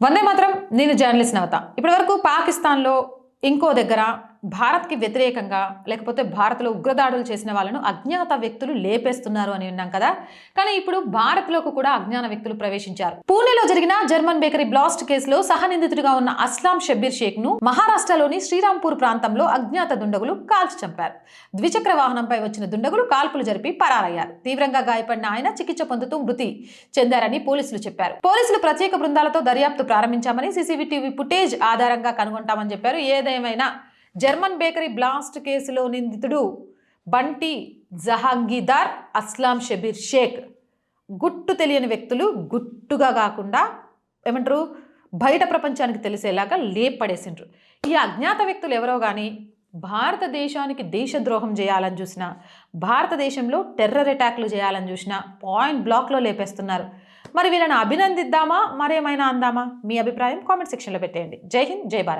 వందే మాత్రం నేను జర్నలిస్ట్ నవత ఇప్పటివరకు పాకిస్తాన్లో ఇంకో దగ్గర భారత్కి వ్యతిరేకంగా లేకపోతే భారత్లో ఉగ్రదాడులు చేసిన వాళ్ళను అజ్ఞాత వ్యక్తులు లేపేస్తున్నారు అని విన్నాం కదా. కానీ ఇప్పుడు భారత్లోకి కూడా అజ్ఞాన వ్యక్తులు ప్రవేశించారు. పూణేలో జరిగిన జర్మన్ బేకరీ బ్లాస్ట్ కేసులో సహనిందితుడిగా ఉన్న అస్లాం షబ్బీర్ షేక్ను మహారాష్ట్రలోని శ్రీరాంపూర్ ప్రాంతంలో అజ్ఞాత దుండగులు కాల్చి చంపారు. ద్విచక్ర వాహనంపై వచ్చిన దుండగులు కాల్పులు జరిపి పరారయ్యారు. తీవ్రంగా గాయపడిన ఆయన చికిత్స పొందుతూ మృతి చెందారని పోలీసులు చెప్పారు. పోలీసులు ప్రత్యేక బృందాలతో దర్యాప్తు ప్రారంభించామని సీసీటీవీ ఫుటేజ్ ఆధారంగా కనుగొంటామని చెప్పారు. ఏదేమైనా జర్మన్ బేకరీ బ్లాస్ట్ కేసులో నిందితుడు బంటి జహాంగీదార్ అస్లాం షబీర్ షేక్. గుట్టు తెలియని వ్యక్తులు గుట్టుగా కాకుండా ఏమంటారు? బయట ప్రపంచానికి తెలిసేలాగా లేపడేసిండ్రు. ఈ అజ్ఞాత వ్యక్తులు ఎవరో కానీ భారతదేశానికి దేశద్రోహం చేయాలని చూసినా భారతదేశంలో టెర్రర్ అటాక్లు చేయాలని చూసినా పాయింట్ బ్లాక్లో లేపేస్తున్నారు. మరి వీళ్ళని అభినందిద్దామా? మరేమైనా అందామా? మీ అభిప్రాయం కామెంట్ సెక్షన్లో పెట్టేయండి. జై హింద్ జై భారత్.